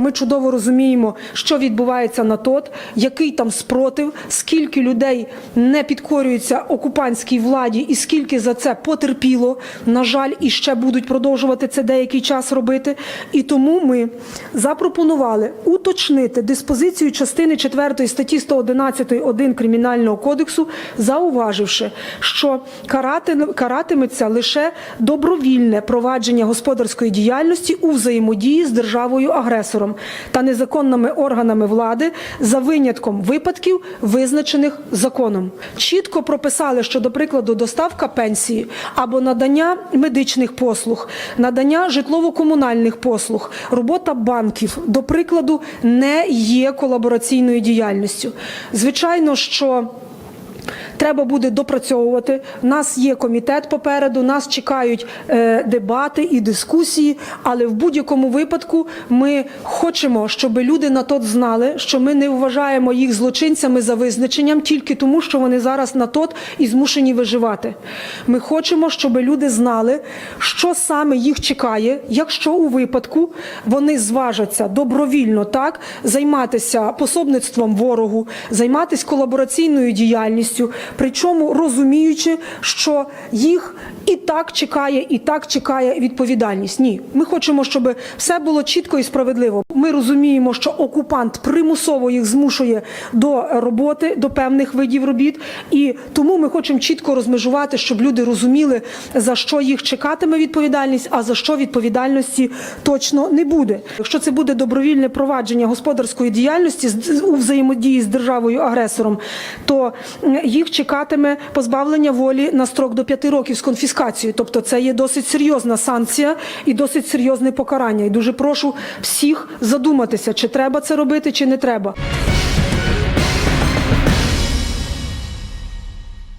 Ми чудово розуміємо, що відбувається на ТОТ, який там спротив, скільки людей не підкорюються окупантській владі, і скільки за це потерпіло. На жаль, і ще будуть продовжувати це деякий час робити. І тому ми запропонували уточнити диспозицію частини 4 статті 111.1 Кримінального кодексу, зауваживши, що каратиметься лише добровільне провадження господарської діяльності у взаємодії з державою агресором та незаконними органами влади за винятком випадків, визначених законом. Чітко прописали, що, до прикладу, доставка пенсії або надання медичних послуг, надання житлово-комунальних послуг, робота банків, до прикладу, не є колабораційною діяльністю. Звичайно, що Треба буде допрацьовувати. У нас є комітет попереду, нас чекають е, дебати і дискусії. Але в будь-якому випадку ми хочемо, щоб люди на тот знали, що ми не вважаємо їх злочинцями за визначенням тільки тому, що вони зараз на тот і змушені виживати. Ми хочемо, щоб люди знали, що саме їх чекає, якщо у випадку вони зважаться добровільно так займатися пособництвом ворогу, займатися колабораційною діяльністю, причому розуміючи, що їх і так чекає, і так чекає відповідальність. Ні, ми хочемо, щоб все було чітко і справедливо. Ми розуміємо, що окупант примусово їх змушує до роботи, до певних видів робіт, і тому ми хочемо чітко розмежувати, щоб люди розуміли, за що їх чекатиме відповідальність, а за що відповідальності точно не буде. Якщо це буде добровільне провадження господарської діяльності у взаємодії з державою агресором, то їх чекатиме позбавлення волі на строк до 5 років з конфіскацією. Тобто це є досить серйозна санкція і досить серйозне покарання. І дуже прошу всіх задуматися, чи треба це робити, чи не треба.